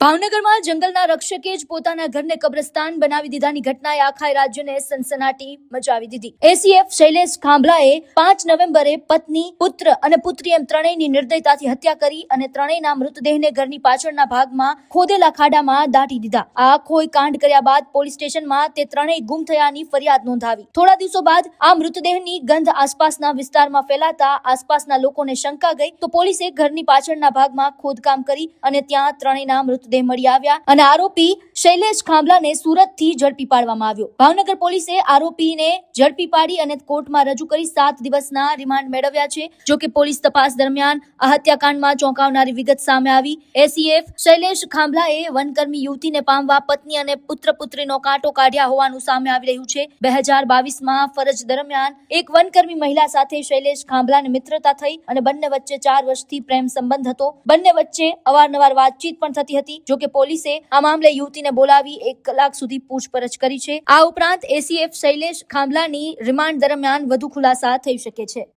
ભાવનગરમાં જંગલના રક્ષકે જ પોતાના ઘરને કબ્રસ્તાન બનાવી દીધાની ઘટનાએ આખા રાજ્યને સનસનાટી મચાવી દીધી. એસીએફ શૈલેષ ખાંભલાએ પાંચ નવેમ્બરે પત્ની, પુત્ર અને પુત્રી એમ ત્રણેયની નિર્દયતાથી હત્યા કરી અને ત્રણેયના મૃતદેહને ઘરની પાછળના ભાગમાં ખોદેલા ખાડામાં દાટી દીધા. આ ખોઈ કાંડ કર્યા બાદ પોલીસ સ્ટેશનમાં તે ત્રણેય ગુમ થયાની ફરિયાદ નોંધાવી. થોડા દિવસો બાદ આ મૃતદેહની ગંધ આસપાસના વિસ્તારમાં ફેલાતા આસપાસના લોકોને શંકા ગઈ તો પોલીસે ઘરની પાછળના ભાગમાં ખોદકામ કરી અને ત્યાં ત્રણેયના મૃતદેહ મળી આવ્યા અને આરોપી શૈલેષ ખાંભલાને સુરતથી ઝડપી પાડવામાં આવ્યો. ભાવનગર પોલીસે આરોપીને ઝડપી પાડી અને કોર્ટમાં રજૂ કરી સાત દિવસના રિમાન્ડ મેળવ્યા છે, જો કે પોલીસ તપાસ દરમિયાન આ હત્યાકાંડમાં ચોંકાવનારી વિગત સામે આવી. એસીએફ શૈલેષ ખાંભલાએ વનકર્મી યુવતીને પામવા પત્ની અને પુત્ર પુત્રીનો કાંટો કાઢ્યા હોવાનું સામે આવી રહ્યું છે. બે હજાર બાવીસમાં ફરજ દરમિયાન એક વનકર્મી મહિલા સાથે શૈલેષ ખાંભલાને મિત્રતા થઈ અને બંને વચ્ચે ચાર વર્ષથી પ્રેમ સંબંધ હતો. બંને વચ્ચે અવારનવાર વાતચીત પણ થતી હતી જો કે પોલીસે આ મામલે યુવતીને બોલાવી એક કલાક સુધી પૂછપરછ કરી છે. આ ઉપરાંત એસીએફ શૈલેષ ખાંભલાની રિમાન્ડ દરમિયાન વધુ ખુલાસા થઈ શકે છે.